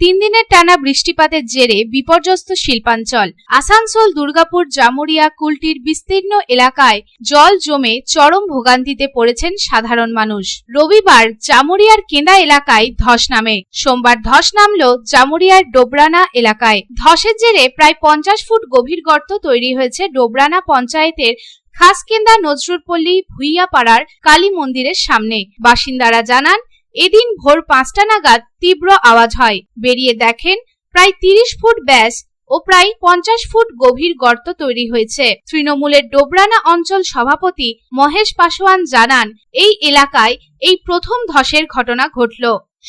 তিন দিনের টানা বৃষ্টিপাতের জেরে বিপর্যস্ত শিল্পাঞ্চল। আসানসোল, দুর্গাপুর, জামুরিয়া, কুলটির বিস্তীর্ণ এলাকায় জল জমে চরম ভোগান্তিতে পড়েছেন সাধারণ মানুষ। রবিবার জামুরিয়ার কেন্দা এলাকায় ধস নামে। সোমবার ধস নামল জামুরিয়ার ডোবরানা এলাকায়। ধসের জেরে প্রায় পঞ্চাশ ফুট গভীর গর্ত তৈরি হয়েছে ডোবরানা পঞ্চায়েতের খাসকেন্দা নজরুলপল্লী ভুইয়াপাড়ার কালী মন্দিরের সামনে। বাসিন্দারা জানান এদিন ভোর পাঁচটা নাগাদ তীব্র আওয়াজ হয়। বেরিয়ে দেখেন প্রায় তিরিশ ফুট ব্যাস ও প্রায় পঞ্চাশ ফুট গভীর গর্ত তৈরি হয়েছে। তৃণমূলের ডোবরানা অঞ্চল সভাপতি মহেশ পাসোয়ান জানান, এই এলাকায় এই প্রথম ধসের ঘটনা ঘটল।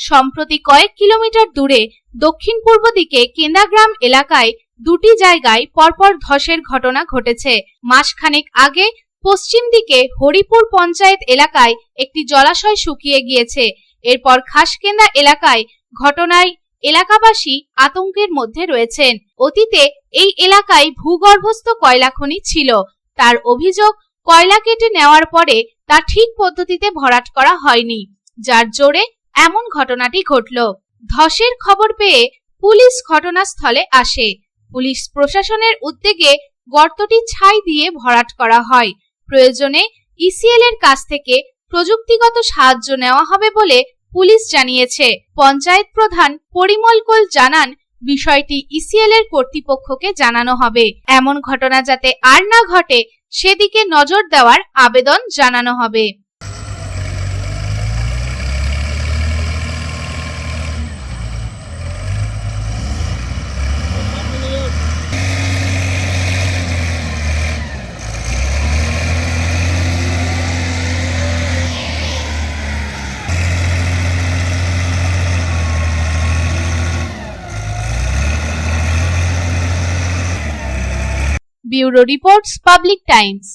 সম্প্রতি কয়েক কিলোমিটার দূরে দক্ষিণ পূর্ব দিকে কেন্দাগ্রাম এলাকায় দুটি জায়গায় পরপর ধসের ঘটনা ঘটেছে। মাসখানেক আগে পশ্চিম দিকে হরিপুর পঞ্চায়েত এলাকায় একটি জলাশয় শুকিয়ে গিয়েছে। এরপর খাসকেন্দা এলাকায় ঘটনায় এলাকাবাসী আতঙ্কের মধ্যে রয়েছেন। অতীতে এই এলাকায় ভূগর্ভস্থ কয়লা খনি ছিল। তার অভিযোগ, কয়লা কেটে নেওয়ার পরে তা ঠিক পদ্ধতিতে ভরাট করা হয়নি, যার জোরে এমন ঘটনাটি ঘটল। ধসের খবর পেয়ে পুলিশ ঘটনাস্থলে আসে। পুলিশ প্রশাসনের উদ্যোগে গর্তটি ছাই দিয়ে ভরাট করা হয়। প্রয়োজনে ইসিএল এর কাছ থেকে প্রযুক্তিগত সাহায্য নেওয়া হবে বলে পুলিশ জানিয়েছে, পঞ্চায়েত প্রধান পরিমল কোল জানান, বিষয়টি ইসিএল এর কর্তৃপক্ষকে জানানো হবে। এমন ঘটনা যাতে আর না ঘটে, সেদিকে নজর দেওয়ার আবেদন জানানো হবে। Bureau Reports Public Times.